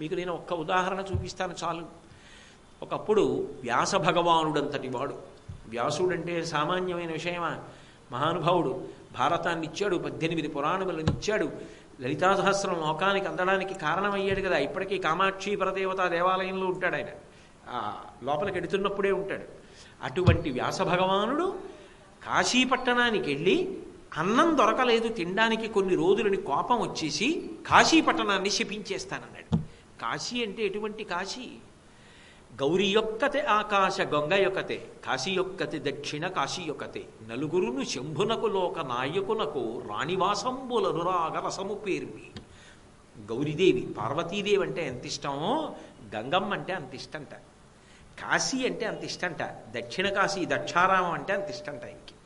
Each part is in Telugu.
మీకు నేను ఒక్క ఉదాహరణ చూపిస్తాను చాలు. ఒకప్పుడు వ్యాస భగవానుడంతటి వాడు. వ్యాసుడంటే సామాన్యమైన విషయమా? మహానుభావుడు. భారతాన్ని ఇచ్చాడు పద్దెనిమిది పురాణములను ఇచ్చాడు. లలితా సహస్రం లోకానికి అందడానికి కారణమయ్యాడు కదా. ఇప్పటికీ కామాక్షి పరదేవత దేవాలయంలో ఉంటాడు ఆయన. లోపలికి ఎడుతున్నప్పుడే ఉంటాడు. అటువంటి వ్యాస భగవానుడు కాశీపట్టణానికి వెళ్ళి అన్నం దొరకలేదు తినడానికి కొన్ని రోజులని కోపం వచ్చేసి కాశీపట్టణాన్ని శపించేస్తానన్నాడు. కాశీ అంటే ఎటువంటి కాశీ? గౌరీ యొక్కతే ఆకాశ గంగ యొక్కతే కాశీ యొక్కతే దక్షిణ కాశీ యొక్కతే. నలుగురును శంభునకు లోక నాయకునకు రాణివాసంబులను రాగరసము పేర్వి గౌరీదేవి పార్వతీదేవి అంటే ఎంత ఇష్టమో గంగమ్మ అంటే అంత ఇష్టంట. కాశీ అంటే అంత ఇష్టంట. దక్షిణ కాశీ దక్షారామం అంటే అంత ఇష్టంట ఇంక.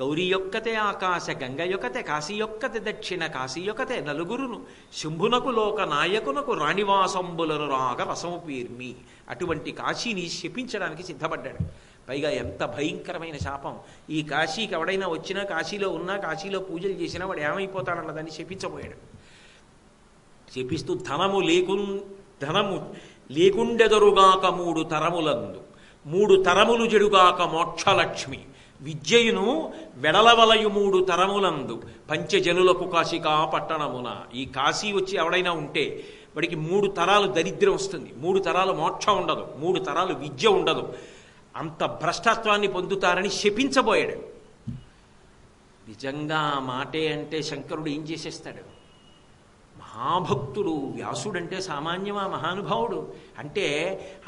గౌరీ యొక్కతే ఆకాశ గంగ యొక్కతే కాశీ యొక్కతే దక్షిణ కాశీ యొక్కతే నలుగురును. శంభునకు లోక నాయకునకు రాణివాసంబులను రాగ రసము పీర్మి. అటువంటి కాశీని శపించడానికి సిద్ధపడ్డాడు. పైగా ఎంత భయంకరమైన శాపం. ఈ కాశీకి ఎవడైనా వచ్చినా కాశీలో ఉన్నా కాశీలో పూజలు చేసినా వాడు ఏమైపోతాడన్న శపించబోయాడు. శపిస్తూ ధనము లేకు ధనము లేకుండెదరుగాక మూడు తరములందు. మూడు తరములు జడుగాక మోక్షలక్ష్మి. విద్యయును వెడలవలయు మూడు తరములందు పంచజనులకు కాశికా పట్టణమున. ఈ కాశీ వచ్చి ఎవడైనా ఉంటే వాడికి మూడు తరాలు దరిద్రం వస్తుంది. మూడు తరాలు మోక్షం ఉండదు. మూడు తరాలు విద్య ఉండదు. అంత భ్రష్టత్వాన్ని పొందుతారని శపించబోయాడు. నిజంగా ఆ మాటే అంటే శంకరుడు ఏం చేసేస్తాడు? మహాభక్తుడు వ్యాసుడంటే సామాన్యమా మహానుభావుడు. అంటే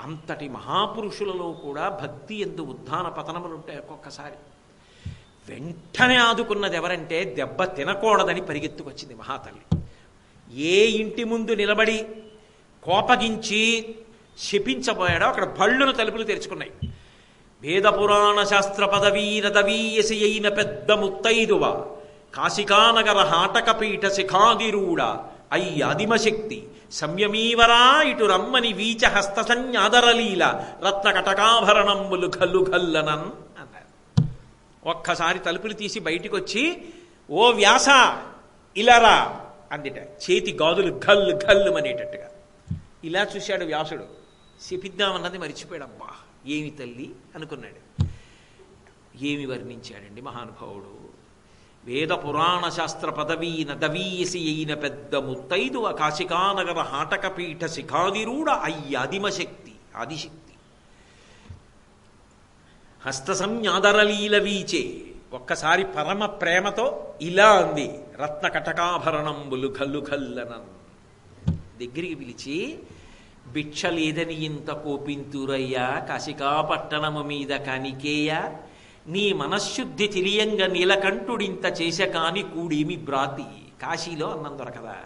అంతటి మహాపురుషులలో కూడా భక్తి ఎందు ఉద్ధాన పతనములు ఉంటాయి ఒక్కొక్కసారి. వెంటనే ఆదుకున్నది ఎవరంటే దెబ్బ తినకూడదని పరిగెత్తుకొచ్చింది మహాతల్లి. ఏ ఇంటి ముందు నిలబడి కోపగించి శపించబోయాడో అక్కడ బళ్ళును తలుపులు తెరుచుకున్నాయి. వేద పురాణ శాస్త్ర పదవీన దవీయసి అయిన పెద్ద ముత్తైదువ కాశికానగర హాటకపీఠ శిఖాదిరూఢ అయ్య అదిమశక్తి. సంయమీవరా ఇటు రమ్మని వీచ హస్త సంజ్ఞాదరలీల రత్న కటకాభరణంబులు గల్లు గల్లనన్ అన్నారు. ఒక్కసారి తలుపులు తీసి బయటికి వచ్చి ఓ వ్యాస ఇలారా అందిట. చేతి గాదులు గల్ గల్లు అనేటట్టుగా. ఇలా చూశాడు వ్యాసుడు. శపిద్దామన్నది మరిచిపోయాడు అబ్బా ఏమి తల్లి? అనుకున్నాడు. ఏమి వర్ణించాడండి మహానుభావుడు? వేద పురాణ శాస్త్ర పదవీన దవీయసి అయిన పెద్ద ముత్తైదు కాశికానగర హాటకపీఠ శిఖాదిరూఢ అయ్య అదిమశక్తి ఆదిశక్తి. హస్త సంజ్ఞాదరలీల వీచే ఒక్కసారి పరమ ప్రేమతో ఇలా అంది రత్న కటకాభరణంబులు గల్లు దగ్గరికి పిలిచి భిక్ష లేదని ఇంత కోపింతురయ్యా కాశికాపట్టణము మీద కనికేయ? నీ మనశ్శుద్ధి తెలియంగా నీలకంఠుడింత చేసే కాని కూడేమి బ్రాతి కాశీలో అన్నం దొరకదా.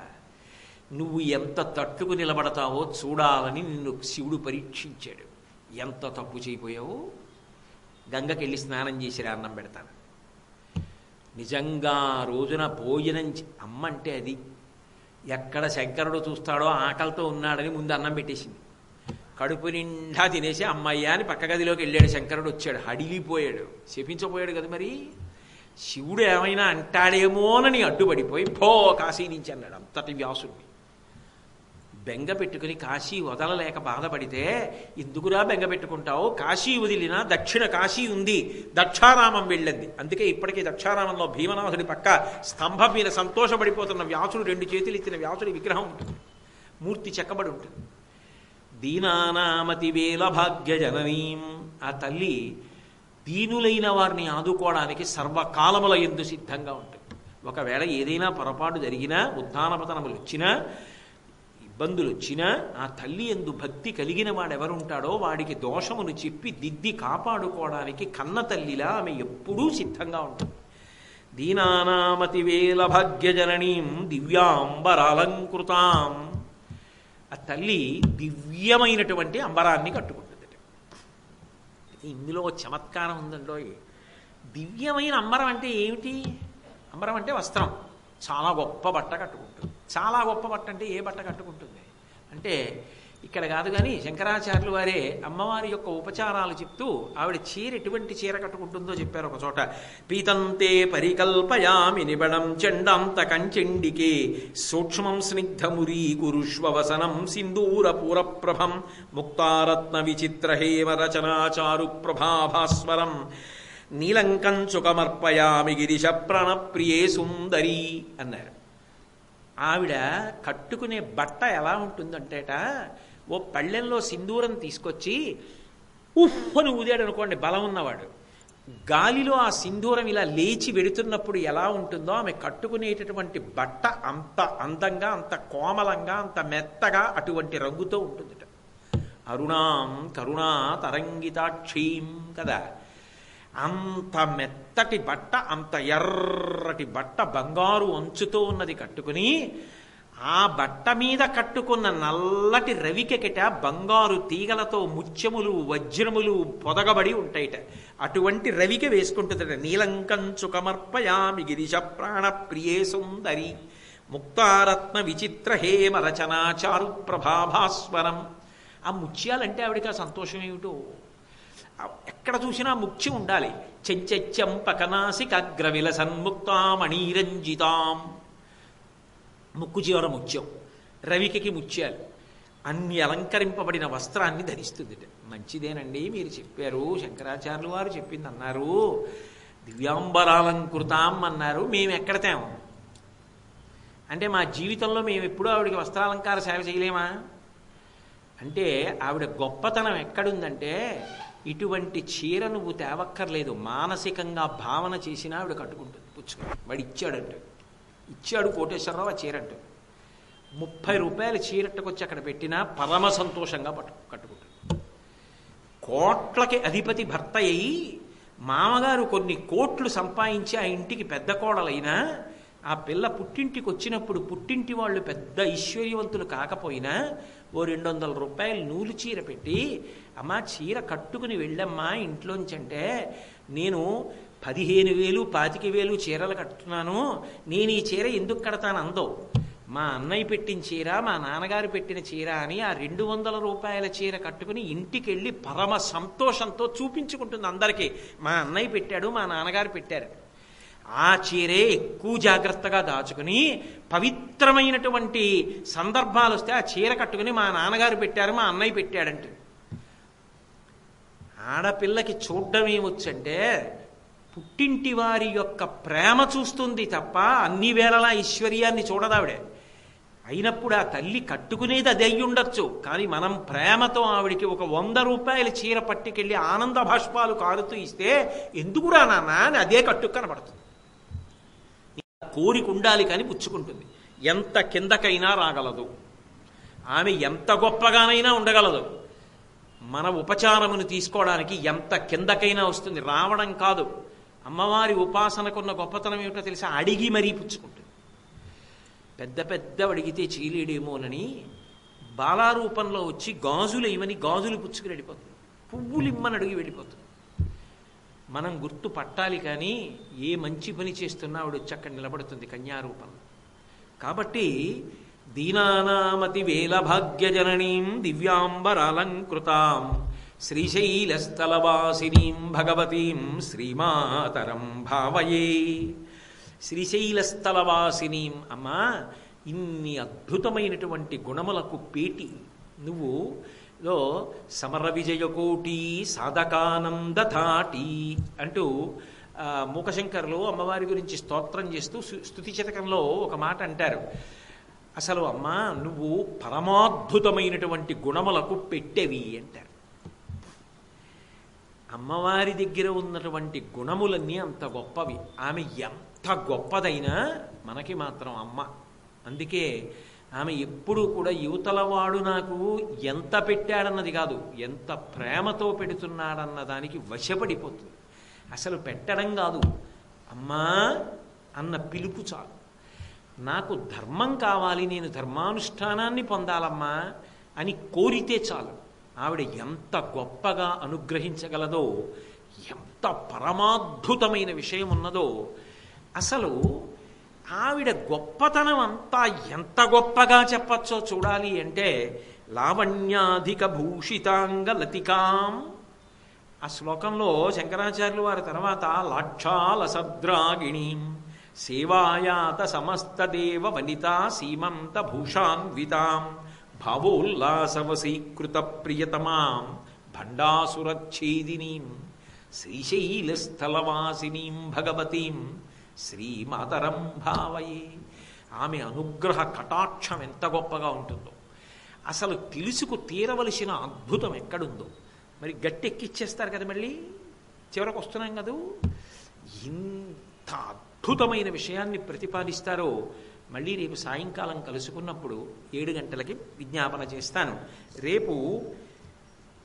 నువ్వు ఎంత తట్టుకు నిలబడతావో చూడాలని నిన్ను శివుడు పరీక్షించాడు. ఎంత తప్పు చేయిపోయావు గంగకెళ్ళి స్నానం చేసిరా అన్నం పెడతాను. నిజంగా రోజున భోజనం అమ్మ అంటే అది. ఎక్కడ శంకరుడు చూస్తాడో ఆకలితో ఉన్నాడని ముందు అన్నం పెట్టేసింది. కడుపు నిండా తినేసి అమ్మయ్య అని పక్క గదిలోకి వెళ్ళాడు. శంకరుడు వచ్చాడు. హడిలిపోయాడు. శపించపోయాడు కదా మరి? శివుడు ఏమైనా అంటాడేమోనని అడ్డుపడిపోయి పో కాశీ నుంచి అన్నాడు అంతటి వ్యాసుడిని బెంగ పెట్టుకుని కాశీ వదలలేక బాధపడితే ఎందుకురా బెంగ పెట్టుకుంటావు? కాశీ వదిలినా దక్షిణ కాశీ ఉంది. దక్షారామం వెళ్ళింది. అందుకే ఇప్పటికీ దక్షారామంలో భీమనాథుడి పక్క స్తంభం మీద సంతోషపడిపోతున్న వ్యాసుడు రెండు చేతులు ఇచ్చిన వ్యాసుడి విగ్రహం ఉంటుంది. మూర్తి చెక్కబడి ఉంటుంది. దీనానామతి వేల భాగ్య జననీం ఆ తల్లి దీనులైన వారిని ఆదుకోవడానికి సర్వకాలముల ఎందు సిద్ధంగా ఉంటుంది. ఒకవేళ ఏదైనా పొరపాటు జరిగినా ఉత్థానపతనములు వచ్చినా ఇబ్బందులు వచ్చినా ఆ తల్లి ఎందు భక్తి కలిగిన వాడెవరుంటాడో వాడికి దోషమును చెప్పి దిద్ది కాపాడుకోవడానికి కన్న తల్లిలా ఆమె ఎప్పుడూ సిద్ధంగా ఉంటుంది. దీనానామతి వేల భాగ్యజననీం దివ్యాంబరాలంకృతాం. ఆ తల్లి దివ్యమైనటువంటి అంబరాన్ని కట్టుకుంటుంది. ఇందులో చమత్కారం ఉందండో దివ్యమైన అంబరం అంటే ఏమిటి? అంబరం అంటే వస్త్రం. చాలా గొప్ప బట్ట కట్టుకుంటుంది. చాలా గొప్ప బట్ట అంటే ఏ బట్ట కట్టుకుంటుంది? అంటే ఇక్కడ కాదు కానీ శంకరాచార్యులు వారే అమ్మవారి యొక్క ఉపచారాలు చెప్తూ ఆవిడ చీర ఎటువంటి చీర కట్టుకుంటుందో చెప్పారు ఒక చోట. పీతంతే పరికల్పయామి నిబడం చెండాంత కంచెండికే సూక్ష్మం స్నిగ్ధమురీ కురుష్వసనం సింధూర పూరప్రభం ముక్తారత్న విచిత్ర హేమ రచనాచారు ప్రభాభాస్వరం. నీలంకంచుకమర్పయామి గిరిశ ప్రణప్రియే సుందరి అన్నారు. ఆవిడ కట్టుకునే బట్ట ఎలా ఉంటుందంటేట ఓ పళ్ళెంలో సింధూరం తీసుకొచ్చి ఉఫ్ అని ఊదాడు అనుకోండి బలం ఉన్నవాడు. గాలిలో ఆ సింధూరం ఇలా లేచి వెడుతున్నప్పుడు ఎలా ఉంటుందో ఆమె కట్టుకునేటటువంటి బట్ట అంత అందంగా అంత కోమలంగా అంత మెత్తగా అటువంటి రంగుతో ఉంటుంది అరుణాం కరుణా తరంగితాక్షీం కదా. అంత మెత్తటి బట్ట అంత ఎర్రటి బట్ట బంగారు అంచుతో ఉన్నది కట్టుకుని ఆ బట్ట మీద కట్టుకున్న నల్లటి రవికెకట బంగారు తీగలతో ముత్యములు వజ్రములు పొదగబడి ఉంటాయిట. అటువంటి రవిక వేసుకుంటుందట. నీలంకంచు కమర్పయామి గిరిశ ప్రాణ ప్రియే సుందరి. ముక్తారత్న విచిత్ర హేమ రచనాచారు ప్రభాభాస్వరం. ఆ ముత్యాలంటే ఆవిడకి ఆ సంతోషం ఏమిటో? ఎక్కడ చూసినా ముఖ్యం ఉండాలి. చెంచెంపకనాసి కగ్రవిల సన్ముక్తామణీరంజితాం ముక్కు జీవన ముత్యం రవికి ముత్యాలు. అన్ని అలంకరింపబడిన వస్త్రాన్ని ధరిస్తుంది మంచిదేనండి మీరు చెప్పారు. శంకరాచార్యులు వారు చెప్పింది అన్నారు దివ్యాంబరాలంకృతాం అన్నారు. మేము ఎక్కడతాము అంటే మా జీవితంలో మేము ఎప్పుడూ ఆవిడకి వస్త్రాలంకార సేవ చేయలేమా? అంటే ఆవిడ గొప్పతనం ఎక్కడుందంటే ఇటువంటి చీర నువ్వు తేవక్కర్లేదు. మానసికంగా భావన చేసినా ఆవిడ కట్టుకుంటుంది. పుచ్చుకుని వాడు ఇచ్చాడంటే ఇచ్చాడు కోటేశ్వరరావు ఆ చీర ముప్పై రూపాయల చీరట్టుకొచ్చి అక్కడ పెట్టినా పరమ సంతోషంగా పట్టు కట్టుకుంటాడు కోట్లకి అధిపతి భర్త అయి మామగారు కొన్ని కోట్లు సంపాదించి ఆ ఇంటికి పెద్ద కోడలైనా ఆ పిల్ల పుట్టింటికి వచ్చినప్పుడు పుట్టింటి వాళ్ళు పెద్ద ఐశ్వర్యవంతులు కాకపోయినా ఓ రెండు వందల రూపాయలు నూలు చీర పెట్టి అమ్మా చీర కట్టుకుని వెళ్ళమ్మా ఇంట్లోంచి అంటే నేను పదిహేను వేలు పాతిక వేలు చీరలు కట్టుతున్నాను. నేను ఈ చీర ఎందుకు కడతాను అందో. మా అన్నయ్య పెట్టిన చీర మా నాన్నగారు పెట్టిన చీర అని ఆ రెండు వందల రూపాయల చీర కట్టుకుని ఇంటికి వెళ్ళి పరమ సంతోషంతో చూపించుకుంటుంది అందరికీ. మా అన్నయ్య పెట్టాడు మా నాన్నగారు పెట్టారు. ఆ చీరే ఎక్కువ జాగ్రత్తగా దాచుకుని పవిత్రమైనటువంటి సందర్భాలు వస్తే ఆ చీర కట్టుకుని మా నాన్నగారు పెట్టారు మా అన్నయ్య పెట్టాడంటే. ఆడపిల్లకి చూడడం ఏమొచ్చంటే పుట్టింటి వారి యొక్క ప్రేమ చూస్తుంది తప్ప అన్ని వేళలా ఐశ్వర్యాన్ని చూడదావిడే. అయినప్పుడు ఆ తల్లి కట్టుకునేది అది అయి ఉండొచ్చు కానీ మనం ప్రేమతో ఆవిడికి ఒక వంద రూపాయల చీర పట్టుకెళ్ళి ఆనంద భాష్పాలు కారుతూ ఇస్తే ఎందుకురా నాన్న అని అదే కట్టుకు కనబడుతుంది. కోరిక ఉండాలి కానీ పుచ్చుకుంటుంది. ఎంత కిందకైనా రాగలదు. ఆమె ఎంత గొప్పగానైనా ఉండగలదు. మన ఉపచారమును తీసుకోవడానికి ఎంత కిందకైనా వస్తుంది. రావడం కాదు. అమ్మవారి ఉపాసనకున్న గొప్పతనం ఏమిటో తెలిసి అడిగి మరీ పుచ్చుకుంటుంది. పెద్ద పెద్ద అడిగితే చీలేడేమోనని బాలారూపంలో వచ్చి గాజులు ఇవని గాజులు పుచ్చుకుని వెళ్ళిపోతుంది. పువ్వులు ఇమ్మని అడిగి వెళ్ళిపోతుంది. మనం గుర్తు పట్టాలి కానీ ఏ మంచి పని చేస్తున్నా ఆవిడ వచ్చి అక్కడ నిలబడుతుంది కన్యారూపంలో కాబట్టి దీనానామతి వేల భాగ్యజననీం దివ్యాంబరాలంకృతాం. శ్రీశైలస్థలవాసినీం భగవతీం శ్రీమాతరం భావయే. శ్రీశైలస్థలవాసినీం అమ్మా ఇన్ని అద్భుతమైనటువంటి గుణములకు పేటి. నువ్వు లో సమర విజయకోటి సాధకానందథాటి అంటూ ఆ, మూకశంకర్లు అమ్మవారి గురించి స్తోత్రం చేస్తూ స్థుతి చతకంలో ఒక మాట అంటారు. అసలు అమ్మా నువ్వు పరమాద్భుతమైనటువంటి గుణములకు పెట్టెవి అంటారు. అమ్మవారి దగ్గర ఉన్నటువంటి గుణములన్నీ అంత గొప్పవి. ఆమె ఎంత గొప్పదైనా మనకి మాత్రం అమ్మ. అందుకే ఆమె ఎప్పుడూ కూడా యువతలవాడు నాకు ఎంత పెట్టాడన్నది కాదు ఎంత ప్రేమతో పెడుతున్నాడన్న దానికి వశపడిపోతుంది. అసలు పెట్టడం కాదు. అమ్మా అన్న పిలుపు చాలు. నాకు ధర్మం కావాలి నేను ధర్మానుష్ఠానాన్ని పొందాలమ్మా అని కోరితే చాలు. ఆవిడ ఎంత గొప్పగా అనుగ్రహించగలదో ఎంత పరమాద్భుతమైన విషయం ఉన్నదో అసలు ఆవిడ గొప్పతనం అంతా ఎంత గొప్పగా చెప్పచ్చో చూడాలి అంటే లావణ్యాధిక భూషితాంగ లతికాం. ఆ శ్లోకంలో శంకరాచార్యులు వారి తర్వాత లాక్షాల సద్రాగిణీం సేవాయాత సమస్తదేవ వనితా సీమంత భూషాన్వితాం. భావోల్లాసవసీకృత ప్రియతమాం భండాసురచ్ఛేదినీం శ్రీశైలస్థలవాసినీం భగవతీం శ్రీమాతరం భావయే ఆమె అనుగ్రహ కటాక్షం ఎంత గొప్పగా ఉంటుందో. అసలు తెలుసుకు తీరవలసిన అద్భుతం ఎక్కడుందో. మరి గట్టి ఎక్కిచ్చేస్తారు కదా మళ్ళీ? చివరకు వస్తున్నాం కదూ? ఇంత అద్భుతమైన విషయాన్ని ప్రతిపాదిస్తారో మళ్ళీ రేపు సాయంకాలం కలుసుకున్నప్పుడు ఏడు గంటలకి విజ్ఞాపన చేస్తాను. రేపు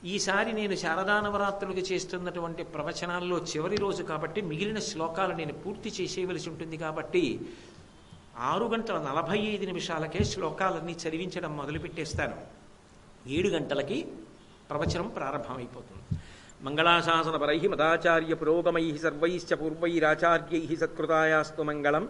ఈసారి నేను శారదా నవరాత్రులకు చేస్తున్నటువంటి ప్రవచనాల్లో చివరి రోజు కాబట్టి మిగిలిన శ్లోకాలు నేను పూర్తి చేసేయవలసి ఉంటుంది కాబట్టి ఆరు గంటల నలభై ఐదు నిమిషాలకే శ్లోకాలన్నీ చదివించడం మొదలుపెట్టేస్తాను. ఏడు గంటలకి ప్రవచనం ప్రారంభమైపోతుంది. మంగళాశాసన పరై మదాచార్య పురోగమై సర్వైశ్చ పూర్వైరాచార్యై సత్కృతాయాస్తు మంగళం.